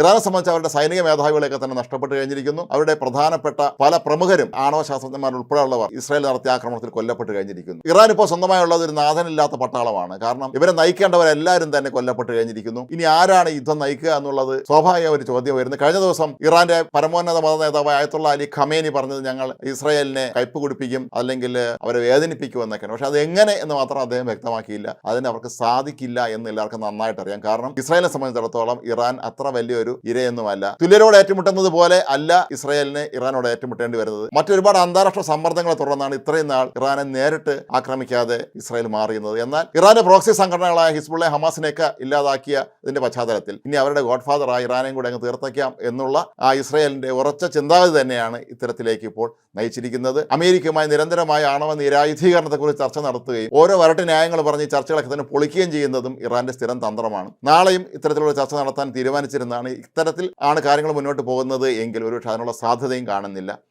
ഇറാനെ സംബന്ധിച്ച് അവരുടെ സൈനിക മേധാവികളെയൊക്കെ തന്നെ നഷ്ടപ്പെട്ട് കഴിഞ്ഞിരിക്കുന്നു. അവരുടെ പ്രധാനപ്പെട്ട പല പ്രമുഖരും ആണവ ശാസ്ത്രജ്ഞന്മാർ ഉൾപ്പെടെയുള്ളവർ ഇസ്രായേൽ നടത്തിയ ആക്രമണത്തിൽ കൊല്ലപ്പെട്ട് കഴിഞ്ഞിരിക്കുന്നു. ഇറാൻ ഇപ്പോൾ സ്വന്തമായുള്ളത് ഒരു നാഥനില്ലാത്ത പട്ടാളമാണ്. കാരണം ഇവരെ നയിക്കേണ്ടവരെല്ലാവരും തന്നെ കൊല്ലപ്പെട്ട് കഴിഞ്ഞിരിക്കുന്നു. ഇനി ആരാണ് യുദ്ധം നയിക്കുക എന്നുള്ളത് സ്വാഭാവിക ഒരു ചോദ്യം വരുന്നു കഴിഞ്ഞ ദിവസം ഇറാന്റെ പരമോന്നത മത നേതാവ് ആയത്തുള്ള അലി ഖമേനി പറഞ്ഞത് ഞങ്ങൾ ഇസ്രായേലിനെ കയ്പ് കുടിപ്പിക്കും അല്ലെങ്കിൽ അവരെ വേദനിപ്പിക്കും എന്നൊക്കെയാണ്. പക്ഷെ അത് എങ്ങനെ എന്ന് മാത്രം അദ്ദേഹം വ്യക്തമാക്കിയില്ല. അതിന് അവർക്ക് സാധിക്കില്ല എന്ന് എല്ലാവർക്കും നന്നായിട്ട് അറിയാം കാരണം ഇസ്രായേലിനെ സംബന്ധിച്ചിടത്തോളം ഇറാൻ അത്ര വലിയൊരു ഇരയൊന്നുമല്ല. തുല്യരോട് ഏറ്റുമുട്ടുന്നത് പോലെ അല്ല ഇസ്രായേലിന് ഇറാനോട് ഏറ്റുമുട്ടേണ്ടി വരുന്നത്. മറ്റൊരുപാട് അന്താരാഷ്ട്ര സമ്മർദ്ദങ്ങളെ തുടർന്നാണ് ഇത്രയും നാൾ ഇറാനെ നേരിട്ട് ആക്രമിക്കാതെ ഇസ്രായേൽ മാറിയുന്നത് എന്നാൽ ഇറാന്റെ പ്രോക്സി സംഘടനകളായ ഹിസ്ബുള്ള ഹമാസിനെയൊക്കെ ഇല്ലാതാക്കിയ ഇതിന്റെ പശ്ചാത്തലത്തിൽ ഇനി അവരുടെ ഗോഡ്ഫാദർ ആ ഇറാനെയും കൂടെ അങ്ങ് തീർത്തയ്ക്കാം എന്നുള്ള ആ ഇസ്രായേലിന്റെ ഉറച്ച ചിന്താഗതി തന്നെയാണ് ഇത്തരത്തിലേക്ക് ഇപ്പോൾ നയിച്ചിരിക്കുന്നത്. അമേരിക്കയുമായി നിരന്തരമായ ആണവ നിരായുധീകരണത്തെക്കുറിച്ച് ചർച്ച നടത്തുകയും ഓരോ വരട്ട് ന്യായങ്ങൾ പറഞ്ഞ് ചർച്ചകളൊക്കെ തന്നെ പൊളിക്കുകയും ചെയ്യുന്നതും ഇറാന്റെ സ്ഥിരം തന്ത്രമാണ്. നാളെയും ഇത്തരത്തിലുള്ള ചർച്ച നടത്താൻ തീരുമാനിച്ചിരുന്നതാണ് ഇത്തരത്തിൽ ആണ് കാര്യങ്ങൾ മുന്നോട്ട് പോകുന്നത് എങ്കിൽ ഒരുപക്ഷെ അതിനുള്ള സാധ്യതയും കാണുന്നില്ല.